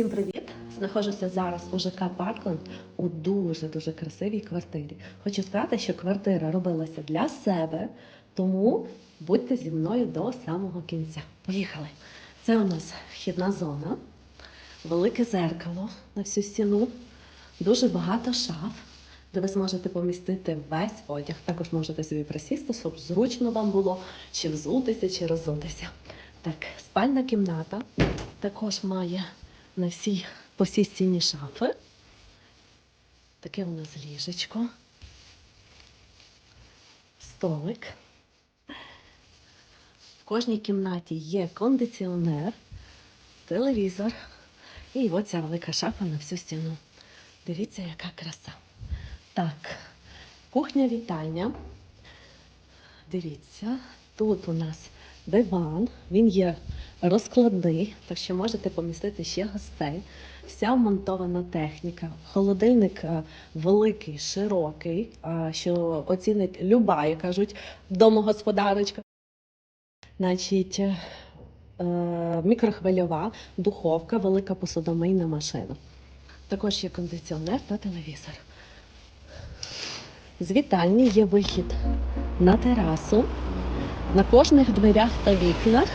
Всім привіт! Знаходжуся зараз у ЖК Паркленд у дуже дуже красивій квартирі. Хочу сказати, що квартира робилася для себе, тому будьте зі мною до самого кінця. Поїхали! Це у нас вхідна зона, велике зеркало на всю стіну, дуже багато шаф, де ви зможете помістити весь одяг. Також можете собі присісти, щоб зручно вам було чи взутися, чи розутися. Так, спальна кімната також має на всій, по всій стіні шафи. Таке у нас ліжечко. Столик. В кожній кімнаті є кондиціонер, телевізор і оця велика шафа на всю стіну. Дивіться, яка краса. Так, кухня-вітальня. Дивіться, тут у нас диван, він є розкладний, так що можете помістити ще гостей. Вся вмонтована техніка. Холодильник е, великий, широкий, е, що оцінить люба, як кажуть, домогосподарочка. Значить, е, мікрохвильова, духовка, велика посудомийна машина. Також є кондиціонер та телевізор. З вітальні є вихід на терасу. На кожних дверях та вікнах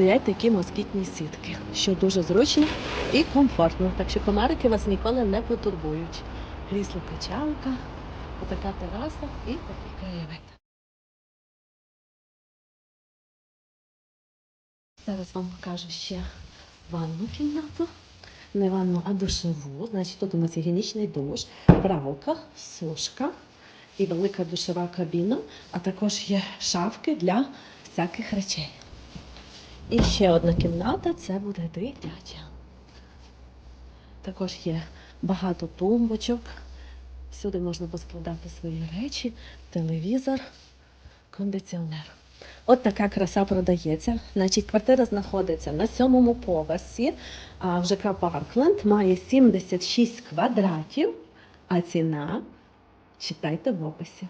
стоять такі москітні сітки, що дуже зручно і комфортно. Так що комарики вас ніколи не потурбують. Крісло качалка, отака тераса і такий краєвид. Зараз вам покажу ще ванну кімнату. Не ванну, а душеву. Значить, тут у нас гігієнічний душ, пралка, сушка і велика душова кабіна, а також є шафки для всяких речей. І ще одна кімната це буде дитяча. Також є багато тумбочок. Всюди можна поскладати свої речі, телевізор, кондиціонер. От така краса продається. Значить, квартира знаходиться на сьомому поверсі. А в ЖК Паркленд має 76 квадратів, а ціна читайте в описі.